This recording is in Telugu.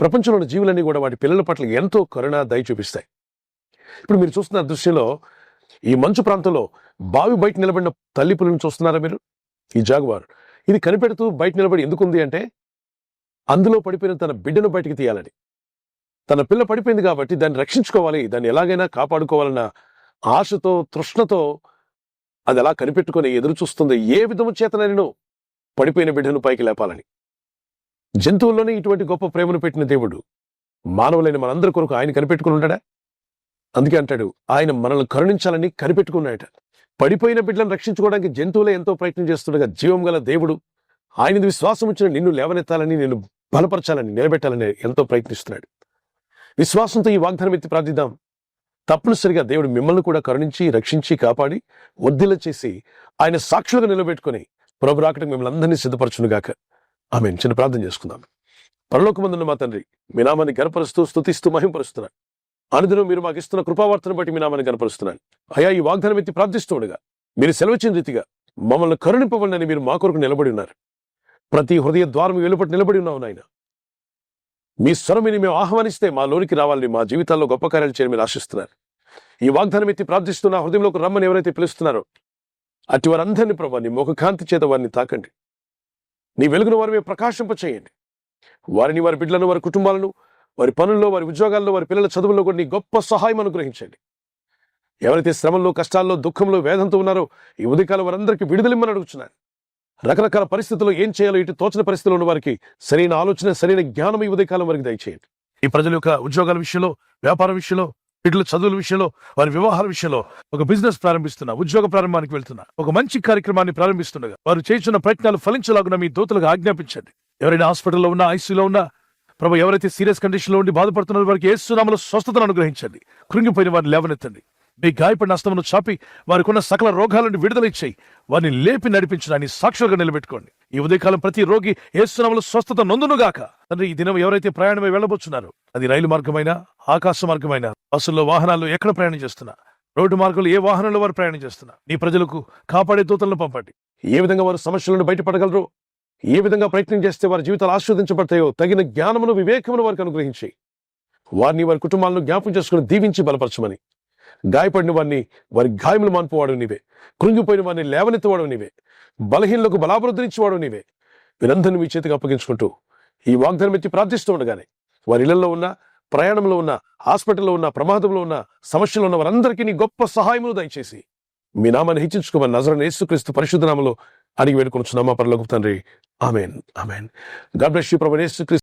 ప్రపంచంలోని జీవులన్నీ కూడా వాటి పిల్లల పట్ల ఎంతో కరుణ దయ చూపిస్తాయి. ఇప్పుడు మీరు చూస్తున్న దృశ్యంలో ఈ మంచు ప్రాంతంలో బావి బయట నిలబడిన తల్లి పులిని చూస్తున్నారా మీరు? ఈ జాగువారు. ఇది కనిపెడుతూ బయట నిలబడి ఎందుకుంది అంటే అందులో పడిపోయిన తన బిడ్డను బయటికి తీయాలని. తన పిల్ల పడిపోయింది కాబట్టి దాన్ని రక్షించుకోవాలి దాన్ని ఎలాగైనా కాపాడుకోవాలన్న ఆశతో తృష్ణతో అది అలా కనిపెట్టుకొని ఎదురు చూస్తుంది ఏ విధము చేతనైనా పడిపోయిన బిడ్డను పైకి లేపాలని. జంతువుల్లోనే ఇటువంటి గొప్ప ప్రేమను పెట్టిన దేవుడు. మానవులైన మనందరి కొరకు ఆయన కనిపెట్టుకుని ఉంటాడా అందుకే అంటాడు ఆయన మనల్ని కరుణించాలని కనిపెట్టుకున్నాయట పడిపోయిన బిడ్డలను రక్షించుకోవడానికి జంతువులే ఎంతో ప్రయత్నం చేస్తుండగా జీవం గల దేవుడు ఆయన విశ్వాసం వచ్చిన నిన్ను లేవనెత్తాలని నిన్ను బలపరచాలని నిలబెట్టాలని ఎంతో ప్రయత్నిస్తున్నాడు. విశ్వాసంతో ఈ వాగ్దానం ఎత్తి ప్రార్థిద్దాం. తప్పనిసరిగా దేవుడు మిమ్మల్ని కూడా కరుణించి రక్షించి కాపాడి వద్దిల చేసి ఆయన సాక్షులుగా నిలబెట్టుకొని ప్రభు రాకడం మిమ్మల్ని అందరినీ సిద్ధపరచునుగాక. ఆమె చిన్న ప్రార్థన చేసుకుందాం. పరలోకమందున్న మా తండ్రి మీ నామాన్ని గనపరుస్తూ స్థుతిస్తూ మహింపరుస్తున్నాను అనుదినం మీరు మాకు ఇస్తున్న కృపావార్తను బట్టి మీ నామాన్ని గనపరుస్తున్నాను అయా ఈ వాగ్దానం ఎత్తి ప్రార్థిస్తూ ఉండగా మీరు సెలవిచ్చిన రీతిగా మమ్మల్ని కరుణింపవలని మీరు మా కొరకు నిలబడి ఉన్నారు. ప్రతి హృదయ ద్వారం వెలుపటి నిలబడి ఉన్నావు నాయన. మీ స్వరమిని మేము ఆహ్వానిస్తే మా లోనికి రావాలని మా జీవితాల్లో గొప్ప కార్యాలు చేయని మీరు ఆశిస్తున్నారు. ఈ వాగ్దానం ఎత్తి ప్రార్థిస్తున్న హృదయంలోకి రమ్మని ఎవరైతే పిలుస్తున్నారో అటు వారందరినీ ప్రభావ నీ చేత వారిని తాకండి. నీ వెలుగును వారి మీద ప్రకాశింప చేయండి వారిని వారి బిడ్డలను వారి కుటుంబాలను వారి పనుల్లో వారి ఉద్యోగాల్లో వారి పిల్లల చదువుల్లో కూడా నీ గొప్ప సహాయం అనుగ్రహించండి. ఎవరైతే శ్రమంలో కష్టాల్లో దుఃఖంలో వేదంతో ఉన్నారో ఈ ఉదయకాలం వారందరికీ విడుదలిమ్మని అడుగుతున్నాను రకరకాల పరిస్థితుల్లో ఏం చేయాలో ఇటు తోచిన పరిస్థితుల్లో ఉన్న వారికి సరైన ఆలోచన సరైన జ్ఞానం ఈ ఉదయకాలం వారికి దయచేయండి. ఈ ప్రజల యొక్క ఉద్యోగాల విషయంలో వ్యాపార విషయంలో వీటిలో చదువుల విషయంలో వారి వివాహాల విషయంలో ఒక బిజినెస్ ప్రారంభిస్తున్నా ఉద్యోగ ప్రారంభానికి వెళ్తున్నా ఒక మంచి కార్యక్రమాన్ని ప్రారంభిస్తుండగా వారు చేస్తున్న ప్రయత్నాలు ఫలించలాగున మీ దోతలకు ఆజ్ఞాపించండి. ఎవరైనా హాస్పిటల్లో ఉన్నా ఐసీలో ఉన్నా ప్రభు ఎవరైతే సీరియస్ కండిషన్లో ఉండి బాధపడుతున్నారో వారికి ఏసునామలో స్వస్థతను అనుగ్రహించండి. కృంగిపోయిన వారిని లేవనెత్తండి. మీ గాయపడిన అస్తమును చాపి వారికి ఉన్న సకల రోగాల నుండి విడుదల ఇచ్చేయి. వారిని లేపి నడిపించడాన్ని సాక్షులుగా నిలబెట్టుకోండి. ఈ ఉదయకాలం ప్రతి రోగి ఏసునామలో స్వస్థత నొందునుగాక. తండ్రి ఈ దినం ఎవరైతే ప్రయాణమై వెళ్ళబోచున్నారో అది రైలు మార్గమైనా ఆకాశ మార్గమైనా బస్సుల్లో వాహనాలు ఎక్కడ ప్రయాణం చేస్తున్నా? రోడ్డు మార్గంలో ఏ వాహనంలో వారు ప్రయాణం చేస్తున్నా? నీ ప్రజలకు కాపాడే దూతలను పంపండి. ఏ విధంగా వారు సమస్యలను బయటపడగలరు? ఏ విధంగా ప్రయత్నం చేస్తే వారి జీవితాలు ఆస్వాదించబడతాయో తగిన జ్ఞానమును వివేకమును వారికి అనుగ్రహించి. వారిని వారి కుటుంబాలను జ్ఞాపం చేసుకుని దీవించి బలపరచమని. గాయపడిన వారిని వారి గాయములు మాన్పువాడు నీవే. కృంగిపోయిన వారిని లేవనెత్తవాడు నీవే. బలహీనలకు బలాభివృద్ధినిచ్చేవాడు నీవే. వీరందరినీ మీ చేతికి అప్పగించుకుంటూ ఈ వాగ్దానం ఎత్తి ప్రార్థిస్తూ ఉండగానే వారి ఇళ్ళలో ఉన్న ప్రయాణంలో ఉన్న హాస్పిటల్లో ఉన్న ప్రమాదంలో ఉన్న సమస్యలో ఉన్న వారందరికీ నీ గొప్ప సహాయములు దయచేసి. మీ నామాన్ని హెచ్చించుకోమని నజరని యేసుక్రీస్తు పరిశుద్ధ నామలో అడిగి వేడుకొనుచున్నామా పరలోకి తండ్రి. Amen. Amen. God bless you ప్రభు యేసుక్రీస్తు.